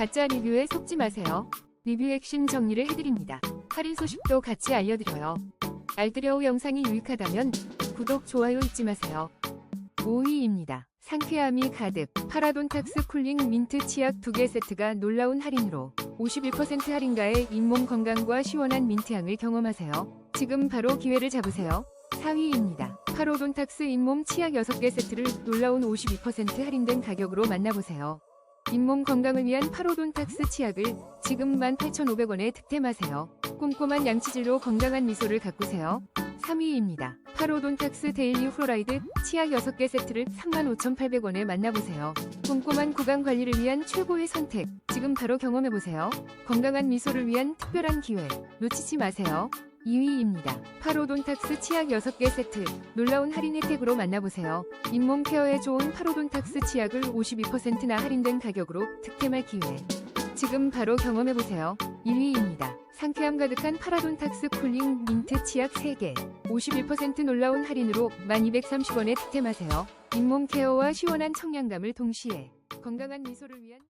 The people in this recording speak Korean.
가짜 리뷰에 속지 마세요. 리뷰 핵심 정리를 해드립니다. 할인 소식도 같이 알려드려요. 알뜰여우 영상이 유익하다면 구독, 좋아요 잊지 마세요. 5위입니다. 상쾌함이 가득 파라돈탁스 쿨링 민트 치약 2개 세트가 놀라운 할인으로 51% 할인가에 잇몸 건강과 시원한 민트향을 경험하세요. 지금 바로 기회를 잡으세요. 4위입니다. 파로돈탁스 잇몸 치약 6개 세트를 놀라운 52% 할인된 가격으로 만나보세요. 잇몸 건강을 위한 파로돈탁스 치약을 지금 18,500원에 득템하세요. 꼼꼼한 양치질로 건강한 미소를 가꾸세요. 3위입니다. 파로돈탁스 데일리 후로라이드 치약 6개 세트를 35,800원에 만나보세요. 꼼꼼한 구강 관리를 위한 최고의 선택. 지금 바로 경험해보세요. 건강한 미소를 위한 특별한 기회. 놓치지 마세요. 2위입니다. 파로돈탁스 치약 6개 세트. 놀라운 할인 혜택으로 만나보세요. 잇몸 케어에 좋은 파로돈탁스 치약을 52%나 할인된 가격으로 득템할 기회. 지금 바로 경험해보세요. 1위입니다. 상쾌함 가득한 파라돈탁스 쿨링 민트 치약 3개. 51% 놀라운 할인으로 1230원에 득템하세요. 잇몸 케어와 시원한 청량감을 동시에 건강한 미소를 위한